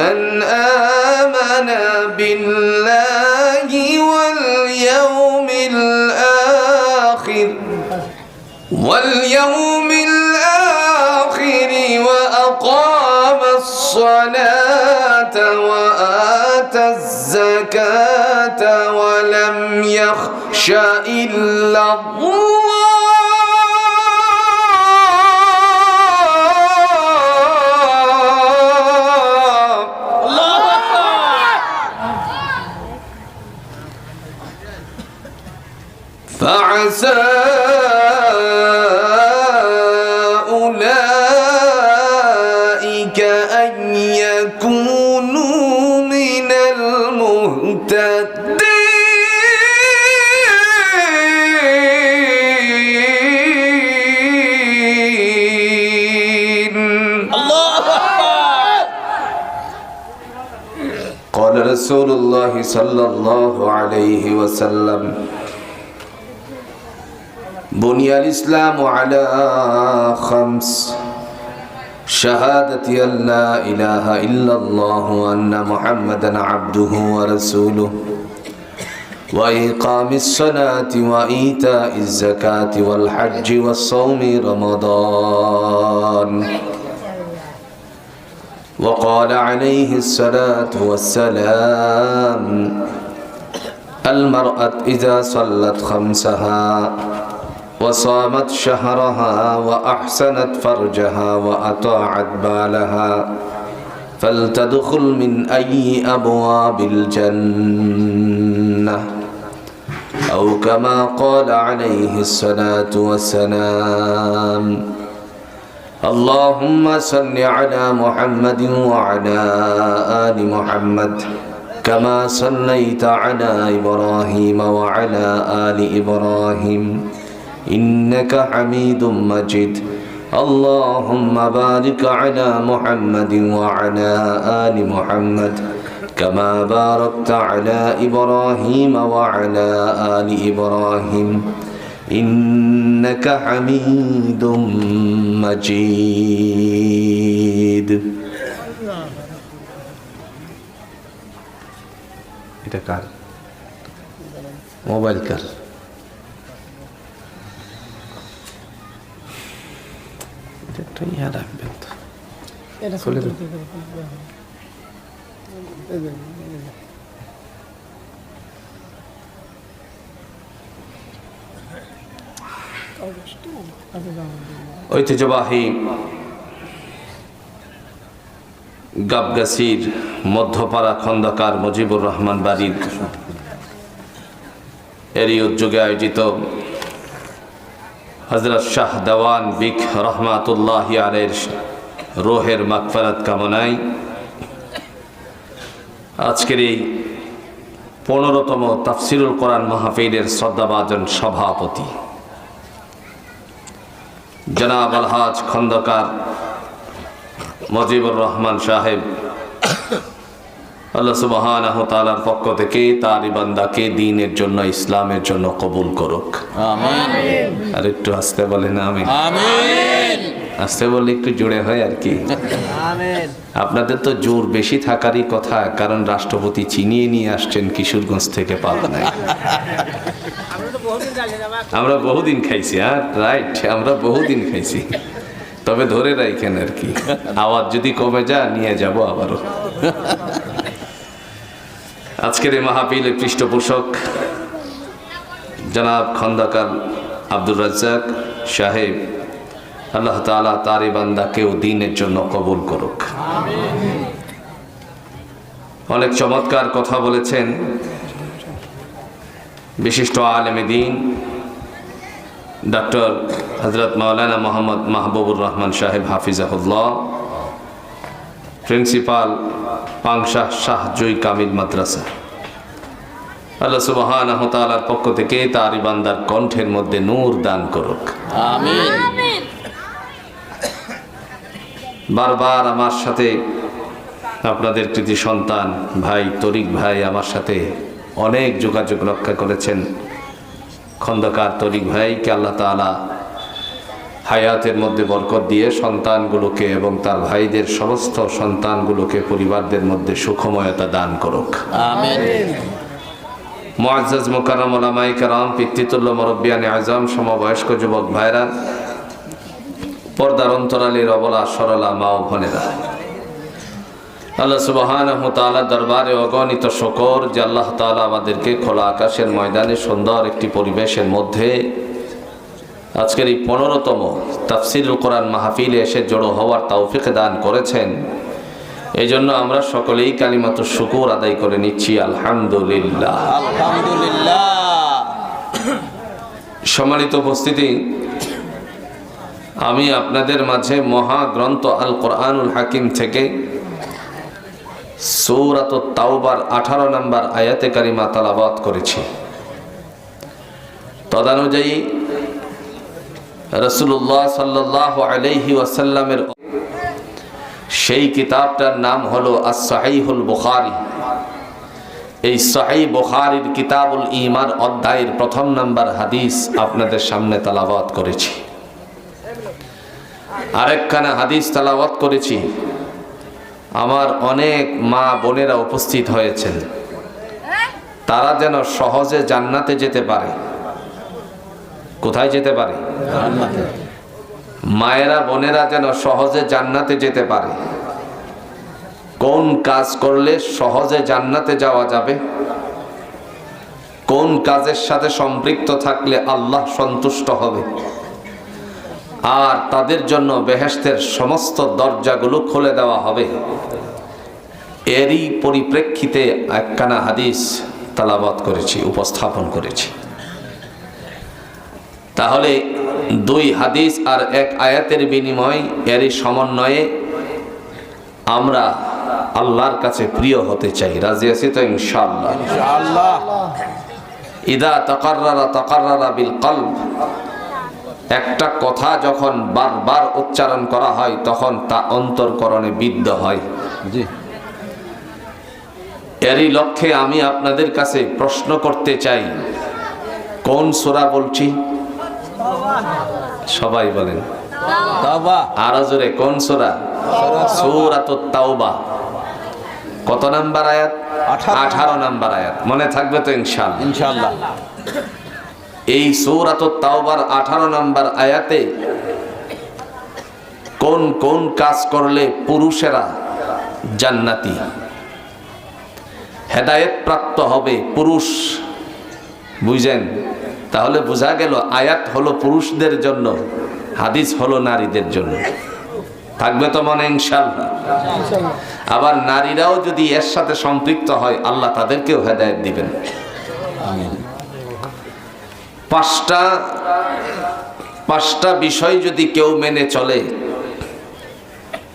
من آمن بالله واليوم الآخر واليوم الآخر وأقام الصلاة وآتى الزكاة ولم يخش إلا الله. قال رسول الله صلى الله عليه وسلم بني الإسلام على خمس شهادة أن لا إله إلا الله وأن محمدا عبده ورسوله. وإقام الصلاة وإيتاء الزكاة والحج والصوم رمضان. وقال عليه الصلاة والسلام المرأة إذا صلت خمسها وصامت شهرها وأحسنت فرجها وأطاعت بالها فلتدخل من أي أبواب الجنة أو كما قال عليه الصلاة والسلام اللهم صل على محمد وعلى آل محمد كما صليت على إبراهيم وعلى آل إبراهيم إنك حميد مجيد اللهم بارك على محمد وعلى آل محمد كما باركت على إبراهيم وعلى آل إبراهيم إنك حميد مجيد এটা কার মোবাইল কার এটা ইয়া রাখবেন তো খুলে। ঐতিহ্যবাহী গাবগাছির মধ্যপাড়া খন্দকার মুজিবুর রহমান বাড়ির এরই উদ্যোগে আয়োজিত হজরত শাহ দেওয়ান বিক রহমাতুল্লাহ আলের রোহের মাকফারাত কামনায় আজকের এই পনেরোতম তাফসিরুল কোরআন মাহফিলের শ্রদ্ধাভাজন সভাপতি জনাব আলহাজ খন্দকার মজিবুর রহমান সাহেব আল্লাহ সুবহানাহু তাআলার পক্ষ থেকে তার বান্দাকে দিনের জন্য ইসলামের জন্য কবুল করুক। আর একটু আসতে বলেন আমি আসতে বললে একটু জুড়ে হয় আর কি। আপনাদের তো জোর বেশি থাকারই কথা কারণ রাষ্ট্রপতি চিনিয়ে নিয়ে আসছেন কিশোরগঞ্জ থেকে পাবনায়। আমরা বহুদিন খাইছি হ্যাঁ? রাইট আমরা বহুদিন খাইছি। তবে ধরে রাখেন আর কি। আওয়াজ যদি কমে যা নিয়ে যাব আবারও। আজকের এই মাহফিলের পৃষ্ঠপোষক জনাব খন্দকার আব্দুর রাজ্জাক সাহেব, আল্লাহ তাআলা তার এই বান্দাকেও দিনের জন্য কবুল করুক। অনেক চমৎকার কথা বলেছেন বিশিষ্ট আলেমে দিন ডক্টর হজরত মাওলানা মোহাম্মদ মাহবুবুর রহমান সাহেব হাফিজাহুল্লাহ, প্রিন্সিপাল পাংশাহ শাহ জুই কামিল মাদ্রাসা। আল্লাহ সুবহানাহু তাআলার পক্ষ থেকে তার বান্দার কণ্ঠের মধ্যে নূর দান করুক। বারবার আমার সাথে আপনাদের কৃতি সন্তান ভাই তরিক ভাই আমার সাথে অনেক যোগাযোগ রক্ষা করেছেন। খন্দকার তরিক ভাইকে আল্লাহ তাআলা হায়াতের মধ্যে বরকত দিয়ে সন্তানগুলোকে এবং তার ভাইদের সমস্ত সন্তানগুলোকে পরিবারদের মধ্যে সুখময়তা দান করুক। আমিন। মুআজ্জাজ মুকাররম ওলামাই কারাম, পিতৃতুল্য মুরব্বিয়ানে আজম সমবয়স্ক যুবক ভাইরা, পর্দার অন্তরালীর অবলা সরলা মা ও ভনেরা আল্লাহ সুবহানাহু তাআলা দরবারে অগণিত শকর যে আল্লাহ তাআলা আমাদেরকে খোলা আকাশের ময়দানে সুন্দর একটি পরিবেশের মধ্যে আজকের এই পনেরোতম তাফসিরুল কোরআন মাহফিলে এসে জড়ো হওয়ার তৌফিক দান করেছেন। এই জন্য আমরা সকলেই কালিমাত শুকুর আদায় করে নিচ্ছি আলহামদুলিল্লাহ। আলহামদুলিল্লাহ। সম্মানিত উপস্থিতি আমি আপনাদের মাঝে মহাগ্রন্থ আল কোরআনুল হাকিম থেকে সৌরাত তাওবার আঠারো নম্বর আয়াতে কারিমা তালাবাত করেছি। তদানুযায়ী রসুল্লাহ সাল্লাহ আলাইহি ওয়াসাল্লামের সেই কিতাবটার নাম হলো আসাহিহুল বুখারি। এই সাহি বুখারির কিতাবুল ইমান অধ্যায়ের প্রথম নাম্বার হাদিস আপনাদের সামনে তালাবাত করেছি। আরেকখানা হাদিস তালাবাত করেছি। আমার অনেক মা বোনেরা উপস্থিত হয়েছেন। তারা যেন সহজে জান্নাতে যেতে পারে। কোথায় যেতে পারে? মায়েরা, বোনেরা যেন সহজে জান্নাতে যেতে পারে। কোন কাজ করলে সহজে জান্নাতে যাওয়া যাবে? কোন কাজের সাথে সম্পৃক্ত থাকলে আল্লাহ সন্তুষ্ট হবে? আর তাদের জন্য বেহেস্তের সমস্ত দরজাগুলো খুলে দেওয়া হবে। এরই পরিপ্রেক্ষিতে একখানা হাদিস তালাবাত করেছি, উপস্থাপন করেছি। তাহলে দুই হাদিস আর এক আয়াতের বিনিময় এরই সমন্বয়ে আমরা আল্লাহর কাছে প্রিয় হতে চাই। রাজি আছি তো ইনশাআল্লাহ? ইদা তাকাররারা তাকাররারা বিল কলব। একটা কথা যখন বারবার উচ্চারণ করা হয় তখন তা অন্তরকরণে বিদ্ধ হয়। জি। এরই লক্ষ্যে আমি আপনাদের কাছে প্রশ্ন করতে চাই কোন সোরা বলছি? সবাই বলেন। আরও জোরে কোন সোরা? সূরাতুত তাওবা। কত নাম্বার আয়াত? আঠারো। নাম্বার আয়াত। মনে থাকবে তো ইনশাআল্লাহ। ইনশাআল্লাহ। এই সূরাতুত তাওবার আঠারো নাম্বার আয়াতে কোন কোন কাজ করলে পুরুষেরা জান্নাতি? হেদায়েত প্রাপ্ত হবে পুরুষ। বুঝেন? তাহলে বোঝা গেল আয়াত হলো পুরুষদের জন্য হাদিস হলো নারীদের জন্য। থাকবে তো মনে ইনশাল্লাহ আবার নারীরাও যদি এর সাথে সম্পৃক্ত হয় আল্লাহ তাদেরকেও হেদায়েত দিবেন। পাঁচটা পাঁচটা বিষয় যদি কেউ মেনে চলে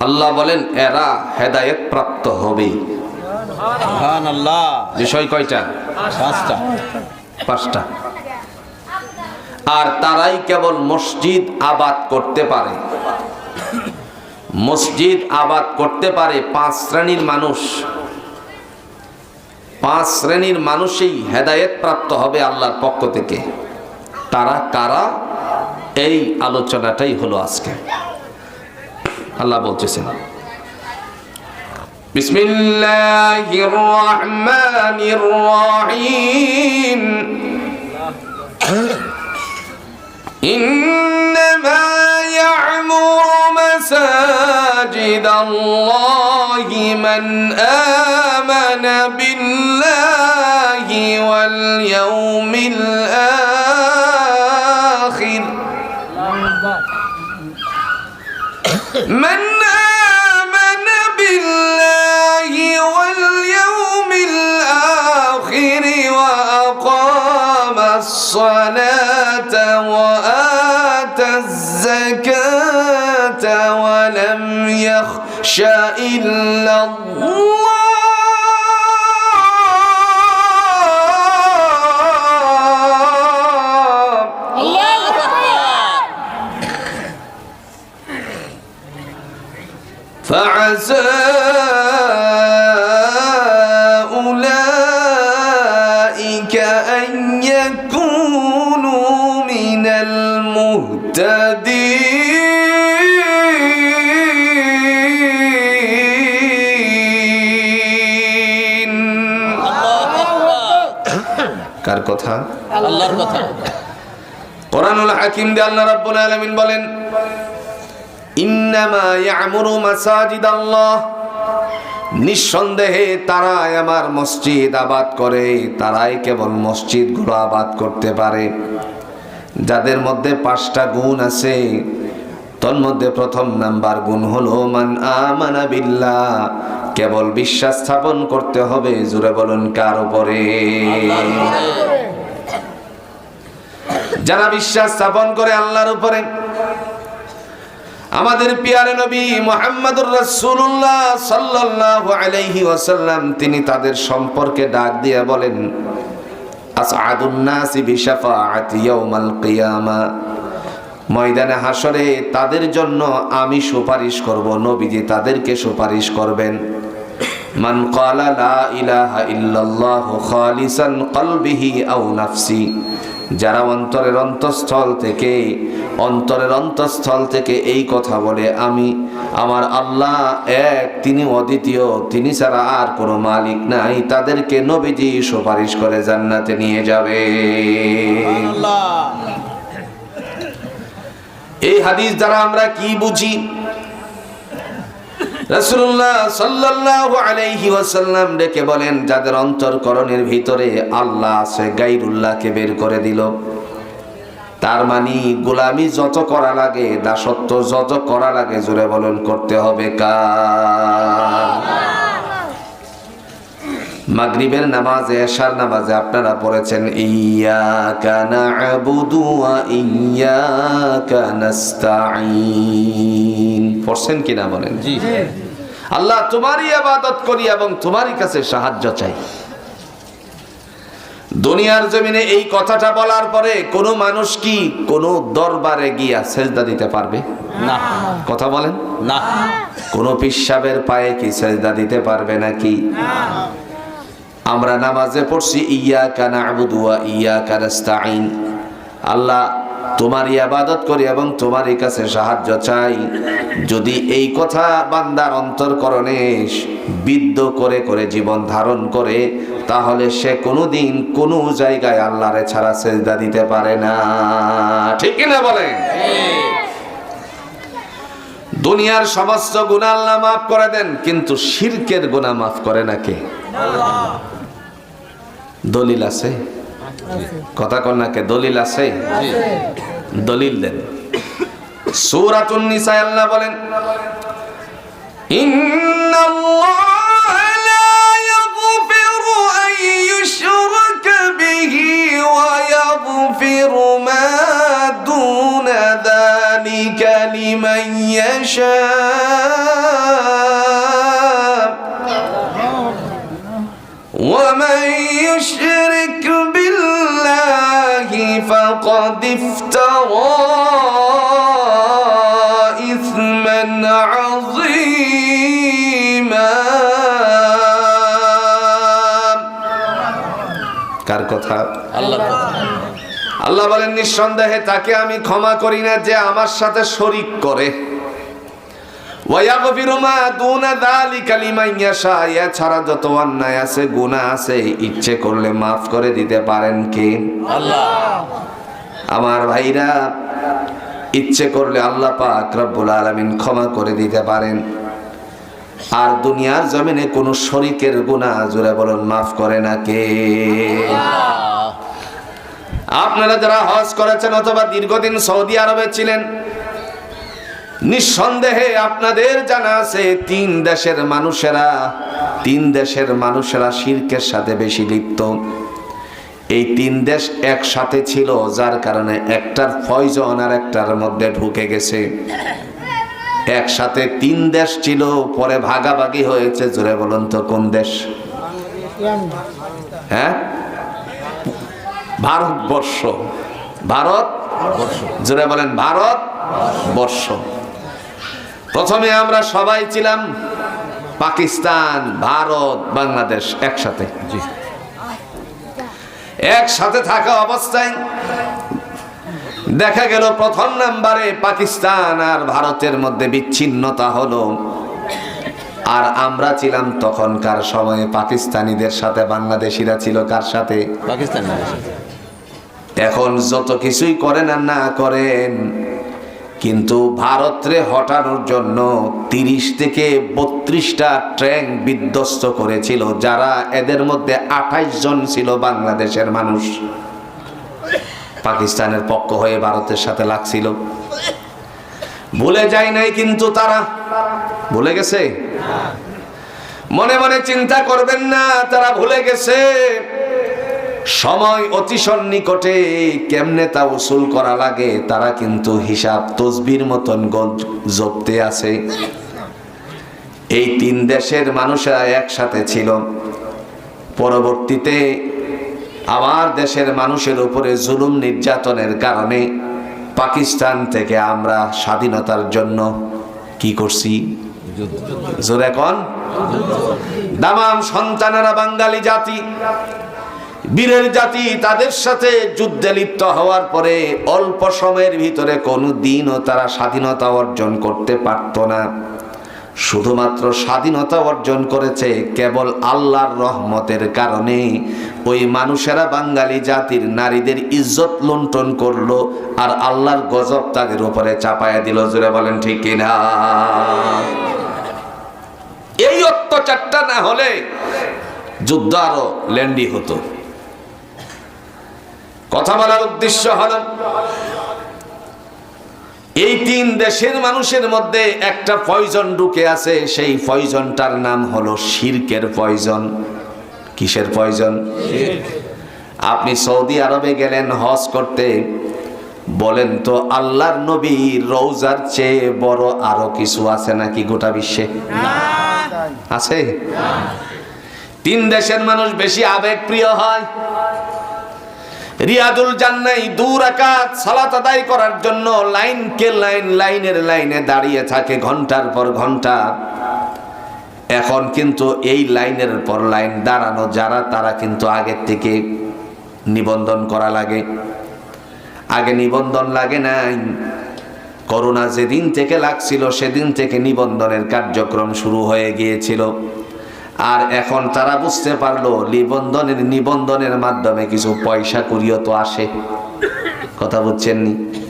আল্লাহ বলেন এরা হেদায়েত প্রাপ্ত হবে। বিষয় কয়টা? পাঁচটা। পাঁচটা। আর তারাই কেবল মসজিদ আবাদ করতে পারে মসজিদ আবাদ করতে পারে পাঁচ শ্রেণীর মানুষ পাঁচ শ্রেণীর মানুষই হেদায়েত প্রাপ্ত হবে আল্লাহর পক্ষ থেকে তারা কারা এই আলোচনাটাই হলো আজকে আল্লাহ বলতেছেন بسم الله الرحمن الرحيم إنما يعمر مساجد الله من آمن بالله واليوم الآخر. من آمن بالله واليوم الآخر وأقام الصلاة وآتى الزكاة ولم يخش إلا الله. فعسى আল্লাহর কথা। কোরআনুল হাকিম দিয়ে আল্লাহ রাব্বুল আলামিন বলেন ইন্নামা ইয়ামুরু মাসাজিদাল্লাহ। নিঃসন্দেহে তারাই আমার মসজিদ আবাদ করে তারাই কেবল মসজিদ মসজিদগুলো আবাদ করতে পারে। যাদের মধ্যে পাঁচটা গুণ আছে তন্মধ্যে প্রথম নাম্বার গুণ হলো মান আমানা বিল্লাহ। কেবল বিশ্বাস স্থাপন করতে হবে জুড়ে বলুন কার উপরে। যারা বিশ্বাস স্থাপন করে আল্লাহর উপরে, আমাদের পিয়ারে নবী মোহাম্মদুর রাসূলুল্লাহ সাল্লাল্লাহু আলাইহি ওয়াসাল্লাম, তিনি তাদের সম্পর্কে ডাক দিয়ে বলেন, আসআদুন নাসি বিশাফাআতি ইয়াউমাল কিয়ামা। ময়দানে হাসরে তাদের জন্য আমি সুপারিশ করব, নবীজি তাদেরকে সুপারিশ করবেন। মান ক্বালা লা ইলাহা ইল্লাল্লাহু খালিসান কলবিহি আও নাফসি। যারা অন্তরের অন্তঃস্থল থেকে অন্তরের অন্তঃস্থল থেকে এই কথা বলে আমি আমার আল্লাহ এক তিনি অদ্বিতীয় তিনি ছাড়া আর কোনো মালিক নাই তাদেরকে নবীজি সুপারিশ করে জান্নাতে নিয়ে যাবে। এই হাদিস দ্বারা আমরা কি বুঝি? রাসূলুল্লাহ সাল্লাল্লাহু আলাইহি ওয়াসাল্লাম ডেকে বলেন, যাদের অন্তরকরণের ভিতরে আল্লাহ আছে গাইরুল্লাহকে বের করে দিল। তার মানে গোলামি যত করা লাগে, দাসত্ব যত করা লাগে, জোরে বলেন, করতে হবে কার? মাগরিবের নামাজে এশার নামাজে আপনারা পড়েছেন ইয়াকা না'বুদু ওয়া ইয়াকা নাস্তাঈন। পড়ছেন কিনা বলেন? জি। আল্লাহ তোমারই ইবাদত করি এবং তোমারই কাছে সাহায্য চাই। দুনিয়ার জমিনে এই কথাটা বলার পরে কোনো মানুষ কি কোনো দরবারে গিয়া সেজদা দিতে পারবে? না। কথা বলেন। না। কোনো পিসাবের পায়ে কি সেজদা দিতে পারবে নাকি? আমরা নামাজে পড়ছি ইয়া কানা আবুদুয়া ইয়া কানাস্তাইন আল্লাহ তোমার ইবাদত করি এবং তোমারই কাছে সাহায্য চাই। যদি এই কথা বান্দার অন্তরকরণে বিদ্ধ করে করে জীবন ধারণ করে, তাহলে সে কোনোদিন কোনো জায়গায় আল্লাহরে ছাড়া সেজদা দিতে পারে না। ঠিক না বলেন? দুনিয়ার সমস্ত গুনাহ আল্লাহ মাফ করে দেন, কিন্তু শিরকের গুনাহ মাফ করে না কে? দলিল আছে? কথা কন্যাকে দলিল আছে? দলিল দেন। সূরাতুন নিসা আল্লাহ বলেন, ইন্নাল্লাহ লা ইয়াগফিরু আন ইউশরাকা বিহি ওয়া ইয়াগফিরু মা দুনা যালিকা লিমান ইয়াশা। কথা। আল্লাহ বলেন। নিঃসন্দেহে তাকে আমি ক্ষমা করি না যে আমার সাথে শরিক করে। ওয়ায়াগফিরু মা দুনা যালিকা লিমান ইয়াশা। এছাড়া যত অন্যায় আছে গুনাহ আছে ইচ্ছে করলে মাফ করে দিতে পারেন কে? আমার ভাইরা ইচ্ছে করলে আল্লাহ পাক রব্বুল আলামিন ক্ষমা করে দিতে পারেন। আর দুনিয়ার জমিনে কোনো শরিকের গুনাহ জুড়ে বলুন মাফ করে না কে? আপনারা যারা হজ করেছেন অথবা দীর্ঘদিন সৌদি আরবে ছিলেন, নিঃসন্দেহে আপনাদের জানা আছে, তিন দেশের মানুষেরা, তিন দেশের মানুষেরা শিরকের সাথে বেশি লিপ্ত। এই তিন দেশ একসাথে ছিল, যার কারণে একটার ফয়জন আর একটার মধ্যে ঢুকে গেছে। একসাথে তিন দেশ ছিল, পরে ভাগাভাগি হয়েছে, জোরে বলুন তো কোন দেশ? হ্যাঁ? ভারতবর্ষ। ভারত জোরে বলেন, ভারত বর্ষ। প্রথমে আমরা সবাই ছিলাম পাকিস্তান, ভারত, বাংলাদেশ একসাথে। একসাথে থাকা অবস্থায় দেখা গেল প্রথম নাম্বারে পাকিস্তান আর ভারতের মধ্যে বিচ্ছিন্নতা হলো। আর আমরা ছিলাম তখনকার সময়ে পাকিস্তানিদের সাথে, বাংলাদেশিরা ছিল কার সাথে? পাকিস্তান এখন যত কিছুই করেন আর না করেন, কিন্তু ভারতরে হটানোর জন্য তিরিশ থেকে বত্রিশটা ট্রেন বিধ্বস্ত করেছিল, যারা এদের মধ্যে আঠাইশ জন ছিল বাংলাদেশের মানুষ। পাকিস্তানের পক্ষ হয়ে ভারতের সাথে লাগছিল। ভুলে যায় নাই কিন্তু তারা। ভুলে গেছে? মনে মনে চিন্তা করবেন না, তারা ভুলে গেছে। সময় অতি সন্নিকটে কেমনে তা উসুল করা লাগে, তারা কিন্তু হিসাব তসবির মতন জপতে আছে। এই তিন দেশের মানুষেরা একসাথে ছিল। পরবর্তীতে আমার দেশের মানুষের উপরে জুলুম নির্যাতনের কারণে পাকিস্তান থেকে আমরা স্বাধীনতার জন্য কি করছি? জোরে কন। দামাম সন্তানেরা বাঙালি জাতি। বীরের জাতি তাদের সাথে যুদ্ধে লিপ্ত হওয়ার পরে অল্প সময়ের ভিতরে কোনো দিনও তারা স্বাধীনতা অর্জন করতে পারত না। শুধুমাত্র স্বাধীনতা অর্জন করেছে কেবল আল্লাহর রহমতের কারণে। ওই মানুষেরা বাঙালি জাতির নারীদের ইজ্জত লুণ্ঠন করল আর আল্লাহর গজব তাদের উপরে চাপায়া দিল জুড়ে বলেন ঠিক কিনা? এই অত্যাচারটা না হলে যুদ্ধ আরও ল্যান্ডি হতো। কথা বলার উদ্দেশ্য হল এই তিন দেশের মানুষের মধ্যে একটা পয়জন ঢুকে আছে সেই পয়জনটার নাম হলো শিরকের পয়জন কিসের পয়জন আপনি সৌদি আরবে গেলেন হজ করতে বলেন তো আল্লাহর নবী রৌজার চেয়ে বড় আরও কিছু আছে নাকি গোটা বিশ্বে? আছে? তিন দেশের মানুষ বেশি আবেগ প্রিয় হয়। রিয়াদুল জান্নাই দূর আকাত সালাত আদায় করার জন্য লাইন কে লাইন, লাইনের লাইনে দাঁড়িয়ে থাকে ঘণ্টার পর ঘণ্টা। এখন কিন্তু এই লাইনের পর লাইন দাঁড়ানো যারা, তারা কিন্তু আগের থেকে নিবন্ধন করা লাগে। আগে নিবন্ধন লাগে নাই। করোনা যেদিন থেকে লাগছিল, সেদিন থেকে নিবন্ধনের কার্যক্রম শুরু হয়ে গিয়েছিল। আর এখন তারা বুঝতে পারল, নিবন্ধনের নিবন্ধনের মাধ্যমে কিছু পয়সা কুড়িও তো আসে। কথা বুঝছেন নি?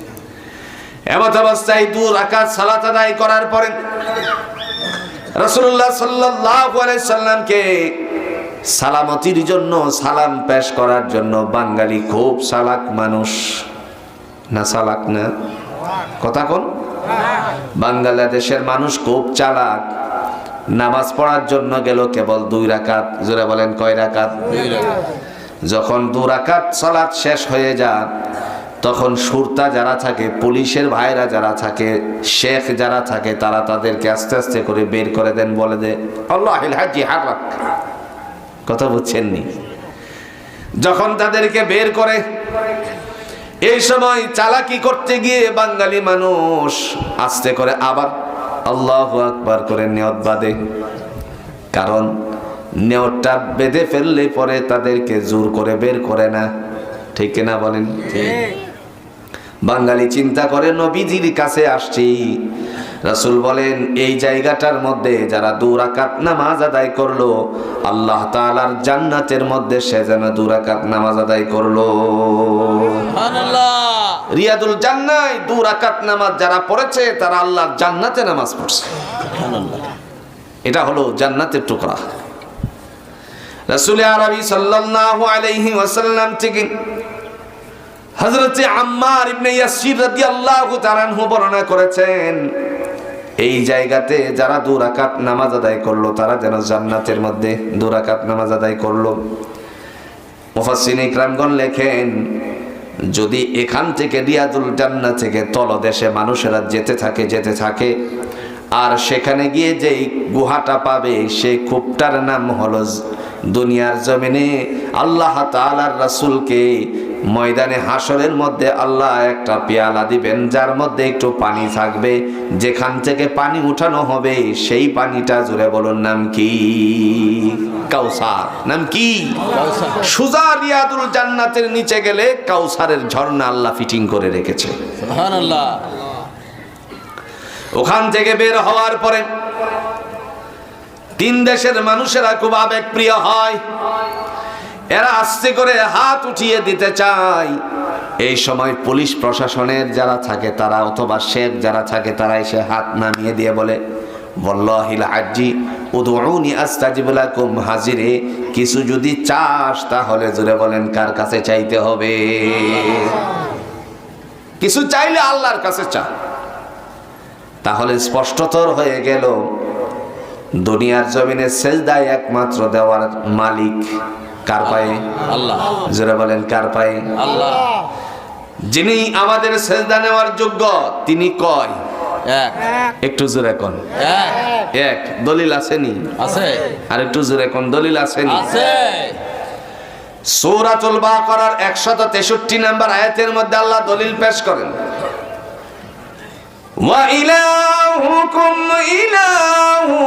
এমত অবস্থায় দূর আকাশ সালাত আদায় করার পরে রসুল্লাহ সাল্লাল্লাহু আলাইহি সাল্লামকে সালামতির জন্য, সালাম পেশ করার জন্য বাঙালি খুব সালাক মানুষ। না সালাক না? কথা কোন? বাংলাদেশের মানুষ খুব চালাক। নামাজ পড়ার জন্য গেল কেবল দুই রাকাত। জোরে বলেন, কয় রাকাত? যখন দু রাকাত সালাত শেষ হয়ে যায়, তখন সুরতা যারা থাকে, পুলিশের ভাইরা যারা থাকে, শেখ যারা থাকে, তারা তাদেরকে আস্তে আস্তে করে বের করে দেন, বলে দে হাজি হারাক কথা বুঝছেন নি যখন তাদেরকে বের করে, এই সময় চালাকি করতে গিয়ে বাঙালি মানুষ আস্তে করে আবার আল্লাহ আকবার করে নিয়ত বাঁধে কারণ নেওয়ারটা বেঁধে ফেললে পরে তাদেরকে জোর করে বের করে না। ঠিক কিনা বলেন? বাঙালি চিন্তা করে নবীজির কাছে আসছি। রাসূল বলেন এই জায়গাটার মধ্যে যারা দুরাকাত নামাজ আদায় করল আল্লাহ তাআলার জান্নাতের মধ্যে সে যেন দুরাকাত নামাজ আদায় করল। রিয়াদুল জান্নায় দুরাকাত নামাজ যারা পড়েছে তারা আল্লাহর জান্নাতে নামাজ পড়ছে। এটা হলো জান্নাতের টুকরা। রাসূল আরবি সাল্লাল্লাহু আলাইহি ওয়াসাল্লাম থেকে হযরতে আম্মার ইবনে ইয়াসির রাদিয়াল্লাহু তাআলা আনহু বর্ণনা করেছেন, এই জায়গাতে যারা দু রাকাত নামাজ আদায় করল, তারা যেন জান্নাতের মধ্যে দু রাকাত নামাজ আদায় করল। মুফাসসির ইকরামগণ লেখেন, যদি এখান থেকে রিয়াদুল জান্নাহ থেকে তলদেশে মানুষেরা যেতে থাকে যেতে থাকে, আর সেখানে গিয়ে যেই গুহাটা পাবে, সেই কূপটার নাম হলো দুনিয়ার জমিনে আল্লাহ তাআলার রাসূলকে ময়দানে হাসরের মধ্যে আল্লাহ একটা পেয়ালা দিবেন যার মধ্যে একটু পানি থাকবে। যেখান থেকে পানি উঠানো হবে সেই পানিটা জুড়ে বলুন নাম কি? কাউসার। নাম কি? সুজা রিয়াদুল জান্নাতের নিচে গেলে কাউসারের ঝর্ণা আল্লাহ ফিটিং করে রেখেছে। ওখান থেকে বের হওয়ার পরে তিন দেশের মানুষেরা খুব আবেগ প্রিয় হয়। এরা আস্তে করে হাত উঠিয়ে দিতে চায়। এই সময় পুলিশ প্রশাসনের যারা থাকে, তারা অথবা শেখ যারা থাকে, তারা এসে হাত নামিয়ে দিয়ে বলে হাজিরে। কিছু যদি চাস তাহলে জুড়ে বলেন, কার কাছে চাইতে হবে? কিছু চাইলে আল্লাহর কাছে চা। তাহলে স্পষ্টতর হয়ে গেল, দুনিয়ার জমিনে সেজদায় একমাত্র দেওয়ার মালিক কার পায়ে? আল্লাহ। জোরে বলেন কার পায়ে? আল্লাহ। যিনি আমাদের সেজদা নেওয়ার যোগ্য তিনি কয়? এক। একটু জোরে কোন? এক। এক। দলিল আসেনি আছে। আর একটু জোরে কোন? দলিল আসেনি আছে। সূরাতুল বাকারার 163 নাম্বার আয়াতের মধ্যে আল্লাহ দলিল পেশ করেন। ওয়া ইলাহুকুম ইলাহু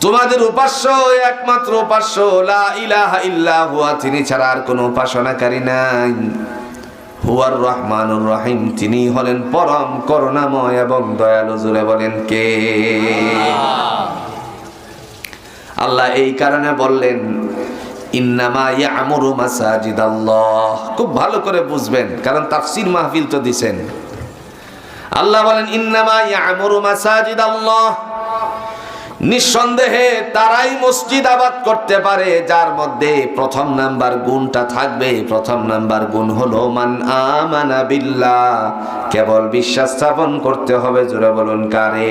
তোমাদের উপাস্য একমাত্র উপাস্য তিনি ছাড়া আর কোনো উপাসনাকারী নাই। হুয়ার রহমানুর রহিম। তিনি হলেন পরম করুণাময় এবং দয়ালু, জুড়ে বলেন, কে? আল্লাহ এই কারণে বললেন, ইন্নামা খুব ভালো করে বুঝবেন, কারণ তাফসীর মাহফিল তো দিছেন। আল্লাহ বলেন ইন্নামা ইয়ামুরু মাসাজিদ আল্লাহ নিঃসন্দেহে তারাই মসজিদ আবাদ করতে পারে যার মধ্যে প্রথম নাম্বার গুণটা থাকবে। প্রথম নাম্বার গুণ হলো মান আমানা বিল্লাহ। কেবল বিশ্বাস স্থাপন করতে হবে জোরে বলুন কারে?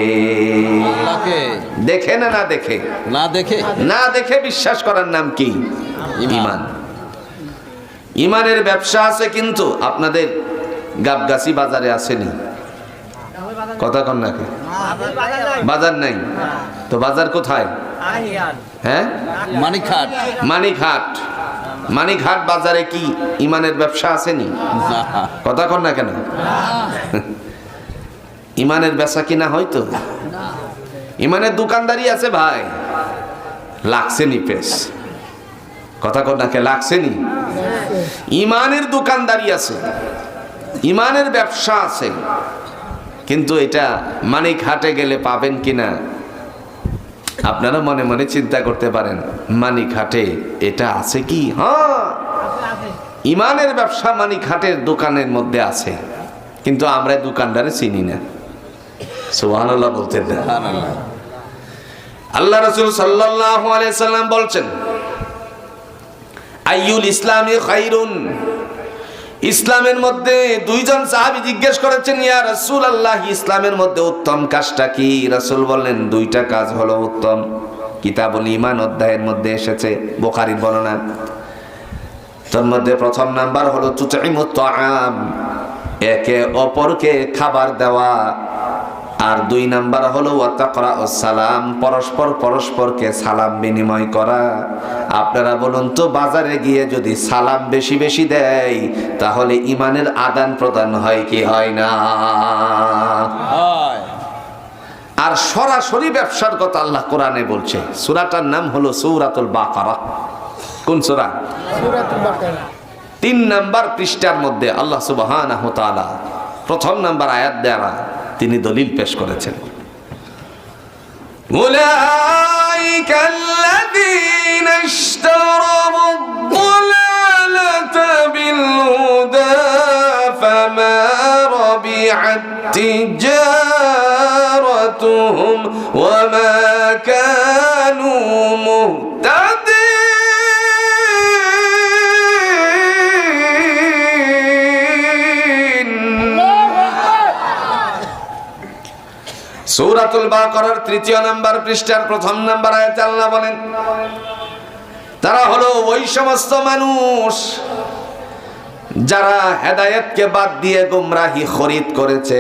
দেখে না না দেখে? না দেখে? না দেখে বিশ্বাস করার নাম কি? ঈমান। ইমান। ইমানের ব্যবসা আছে কিন্তু আপনাদের গাবগাছি বাজারে আসেনি। কথা কন নাকি বাজার নাই? তো বাজার কোথায়? হ্যাঁ? মানিকহাট। মানিকহাট। মানিকহাট বাজারে কি ইমানের ব্যবসা আসেনি না? কথা কন না কেন? ইমানের বেচা কিনা হয়তো ইমানের দোকানদারি আছে ভাই। লাগছে নি পেস। কথা কন না কে? লাগছে নি? ইমানের দোকানদারি আছে। ইমানের ব্যবসা আছে। কিন্তু এটা মানিক হাটে গেলে পাবেন কিনা? আপনারা মনে মনে চিন্তা করতে পারেন মানিক হাটে এটা আছে কি? হ্যাঁ ইমানের ব্যবসা মানিক হাটের দোকানের মধ্যে আছে কিন্তু আমরা দোকানদারে চিনি না। সুবহানাল্লাহ না। আল্লাহ রসুল সাল্লাল্লাহু আলাইহি সাল্লাম বলছেন আইয়ুল ইসলামী খাইরুন। ইসলামের মধ্যে দুইজন সাহাবি জিজ্ঞেস করেছেন, ইয়া রাসূল আল্লাহ ইসলামের মধ্যে উত্তম কাজটা কি? রাসূল বললেন, দুইটা কাজ হলো উত্তম। কিতাবুল ঈমান অধ্যায়ের মধ্যে এসেছে, বুখারীর বর্ণনা। তোর মধ্যে প্রথম নাম্বার হলো তুতাইমুত তাআম একে অপরকে খাবার দেওয়া। আর দুই নাম্বার হলো ওয়াতাকরা ও সালাম পরস্পর পরস্পরকে সালাম বিনিময় করা। আপনারা বলুন তো বাজারে গিয়ে যদি সালাম বেশি বেশি দেয় তাহলে ইমানের আদান প্রদান হয় কি হয় না? হয়। আর সরাসরি ব্যবসার কথা আল্লাহ কোরআনে বলছে। সুরাটার নাম হলো সৌরাতুল বাকারা। কোন সূরা? তিন নাম্বার পৃষ্ঠার মধ্যে আল্লাহ সুবাহ প্রথম নাম্বার আয়াত দ্বারা তিনি দলিল পেশ করেছেন أولئك الذين اشتروا الضلالة بالهدى فما ربحت تجارتهم وما كانوا مهتدين সূরাতুল বাকারার তৃতীয় নাম্বার পৃষ্ঠার প্রথম নাম্বার আয়াতে আল্লাহ বলেন তারা হলো ওই সমস্ত মানুষ যারা হেদায়েতকে বাদ দিয়ে গুমরাহি খরিদ করেছে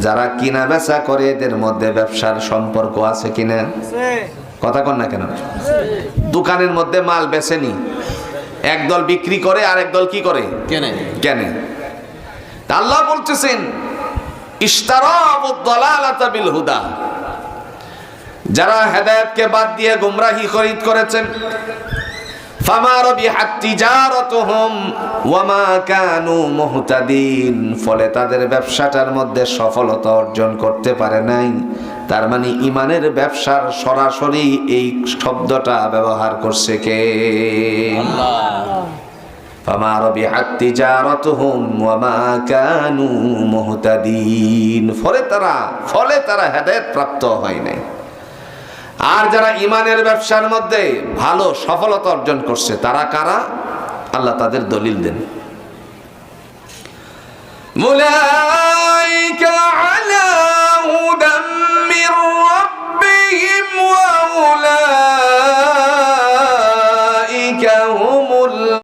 যারা কিনা বেচা করে এদের মধ্যে ব্যবসার সম্পর্ক আছে কিনা? কথা কন না কেন? দোকানের মধ্যে মাল বেচেনি। একদল বিক্রি করে আর একদল কি করে? কেনে। কেনে। তা আল্লাহ বলতেছেন বিল হুদা যারা হেদায়েতকে বাদ দিয়ে গুমরাহি খরিদ করেছেন। ফলে তাদের ব্যবসাটার মধ্যে সফলতা অর্জন করতে পারে নাই। তার মানে ইমানের ব্যবসার সরাসরি এই শব্দটা ব্যবহার করছে কে? فما ربحت ফলে তারা ফলে তারা হেদায়েত প্রাপ্ত হয় নাই। আর যারা ইমানের ব্যবসার মধ্যে ভালো সফলতা অর্জন করছে, তারা কারা? আল্লাহ তাদের দলিল দেন। أولئك على هدى من ربهم وأولئك